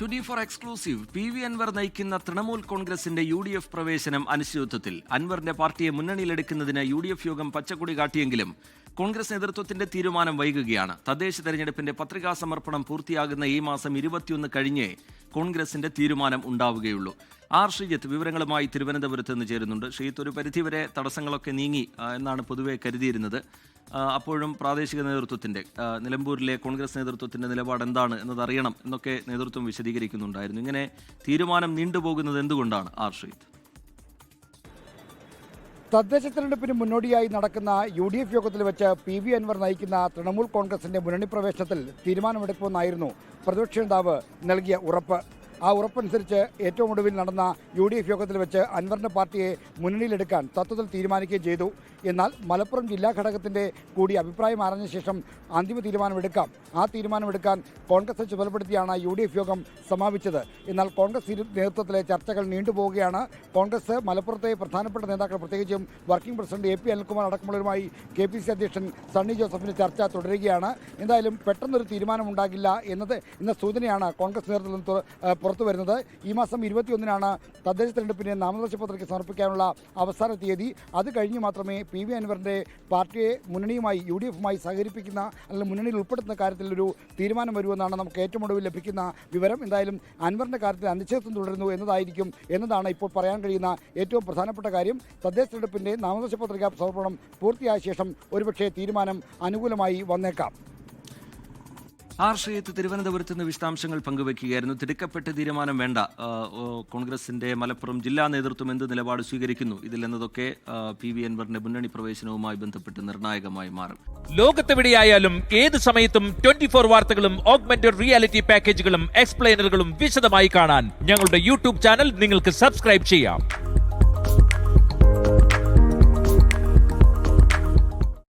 Twenty four exclusive P V Anvar നയിക്കുന്ന തൃണമൂൽ കോൺഗ്രസിന്റെ U D F പ്രവേശനം അനിശ്ചിതത്വത്തിൽ. അൻവറിന്റെ പാർട്ടിയെ മുന്നണിയിലെടുക്കുന്നതിന് യു ഡി എഫ് യോഗം പച്ചക്കൊടി കാട്ടിയെങ്കിലും കോൺഗ്രസ് നേതൃത്വത്തിന്റെ തീരുമാനം വൈകുകയാണ്. തദ്ദേശ തെരഞ്ഞെടുപ്പിന്റെ പത്രികാ സമർപ്പണം പൂർത്തിയാകുന്ന ഈ മാസം ഇരുപത്തിയൊന്ന് കഴിഞ്ഞേ കോൺഗ്രസിന്റെ തീരുമാനം ഉണ്ടാവുകയുള്ളൂ. ആർ ശ്രീജിത്ത് വിവരങ്ങളുമായി തിരുവനന്തപുരത്ത് നിന്ന് ചേരുന്നുണ്ട്. ശ്രീജിത്ത് ഒരു പരിധിവരെ തടസ്സങ്ങളൊക്കെ നീങ്ങി എന്നാണ് പൊതുവെ കരുതിയിരുന്നത്. അപ്പോഴും പ്രാദേശിക നേതൃത്വത്തിന്റെ നിലമ്പൂരിലെ കോൺഗ്രസ് നേതൃത്വത്തിന്റെ നിലപാട് എന്താണ് എന്നതറിയണം എന്നൊക്കെ നേതൃത്വം വിശദീകരിക്കുന്നുണ്ടായിരുന്നു. ഇങ്ങനെ തീരുമാനം നീണ്ടുപോകുന്നത് എന്തുകൊണ്ടാണ് ആർ ശ്രീജിത്ത് തദ്ദേശ തെരഞ്ഞെടുപ്പിന് മുന്നോടിയായി നടക്കുന്ന യു ഡി എഫ് യോഗത്തിൽ വെച്ച് പി വി അൻവർ നയിക്കുന്ന തൃണമൂൽ കോൺഗ്രസിന്റെ മുന്നണി പ്രവേശനത്തിൽ തീരുമാനമെടുക്കുമെന്നായിരുന്നു പ്രതിപക്ഷ നേതാവ് നൽകിയ ഉറപ്പ്. ആ ഉറപ്പനുസരിച്ച് ഏറ്റവും ഒടുവിൽ നടന്ന യു ഡി എഫ് യോഗത്തിൽ വെച്ച് അൻവറിന്റെ പാർട്ടിയെ മുന്നണിയിലെടുക്കാൻ തത്വത്തിൽ തീരുമാനിക്കുകയും ചെയ്തു. എന്നാൽ മലപ്പുറം ജില്ലാ ഘടകത്തിന്റെ കൂടി അഭിപ്രായം അറിഞ്ഞ ശേഷം അന്തിമ തീരുമാനമെടുക്കാം. ആ തീരുമാനമെടുക്കാൻ കോൺഗ്രസ് ചുമതലപ്പെടുത്തിയാണ് യു ഡി എഫ് യോഗം സമാപിച്ചത്. എന്നാൽ കോൺഗ്രസ് നേതൃത്വത്തിലെ ചർച്ചകൾ നീണ്ടുപോവുകയാണ്. കോൺഗ്രസ് മലപ്പുറത്തെ പ്രധാനപ്പെട്ട നേതാക്കൾ പ്രത്യേകിച്ചും working president A P Anilkumar അടക്കമുള്ളവരുമായി K P C അധ്യക്ഷൻ സണ്ണി ജോസഫിന്റെ ചർച്ച തുടരുകയാണ്. എന്തായാലും പെട്ടെന്നൊരു തീരുമാനമുണ്ടാകില്ല എന്നത് എന്ന സൂചനയാണ് കോൺഗ്രസ് നേതൃത്വത്തിൽ നിന്ന് പുറത്തു വരുന്നത്. ഈ മാസം ഇരുപത്തിയൊന്നിനാണ് തദ്ദേശ തെരഞ്ഞെടുപ്പിന് നാമനിർദ്ദേശ പത്രിക സമർപ്പിക്കാനുള്ള അവസാന തീയതി. അത് കഴിഞ്ഞ് മാത്രമേ പി വി അൻവറിന്റെ പാർട്ടിയെ മുന്നണിയുമായി യു ഡി എഫുമായി സഹകരിപ്പിക്കുന്ന അല്ലെങ്കിൽ മുന്നണിയിൽ ഉൾപ്പെടുത്തുന്ന കാര്യത്തിലൊരു തീരുമാനം വരുമെന്നാണ് നമുക്ക് ഏറ്റവും ഒടുവിൽ ലഭിക്കുന്ന വിവരം. എന്തായാലും അൻവറിന്റെ കാര്യത്തിൽ അനിശ്ചിതത്വം തുടരുന്നു എന്നതായിരിക്കും എന്നതാണ് ഇപ്പോൾ പറയാൻ കഴിയുന്ന ഏറ്റവും പ്രധാനപ്പെട്ട കാര്യം. തദ്ദേശ തെരഞ്ഞെടുപ്പിന്റെ നാമനിർദ്ദേശ പത്രിക സമർപ്പണം പൂർത്തിയായ ശേഷം ഒരുപക്ഷേ തീരുമാനം അനുകൂലമായി വന്നേക്കാം. ആർ ശ്രീജിത്ത് തിരുവനന്തപുരത്ത് നിന്ന് വിശദാംശങ്ങൾ പങ്കുവയ്ക്കുകയായിരുന്നു. തിടുക്കപ്പെട്ട തീരുമാനം വേണ്ട. കോൺഗ്രസിന്റെ മലപ്പുറം ജില്ലാ നേതൃത്വം എന്ത് നിലപാട് സ്വീകരിക്കുന്നു? ഇതിൽ എന്നതൊക്കെ പി വി അൻവറിന്റെ മുന്നണി പ്രവേശനവുമായി ബന്ധപ്പെട്ട് നിർണായകമായി മാറും. ലോകത്തെവിടെയായാലും ഏത് സമയത്തും ട്വന്റി ഫോർ വാർത്തകളും ഓഗ്മെന്റഡ് റിയാലിറ്റി പാക്കേജുകളും എക്സ്പ്ലെയിനറുകളും വിശദമായി കാണാൻ ഞങ്ങളുടെ യൂട്യൂബ് ചാനൽ നിങ്ങൾക്ക് സബ്സ്ക്രൈബ് ചെയ്യാം.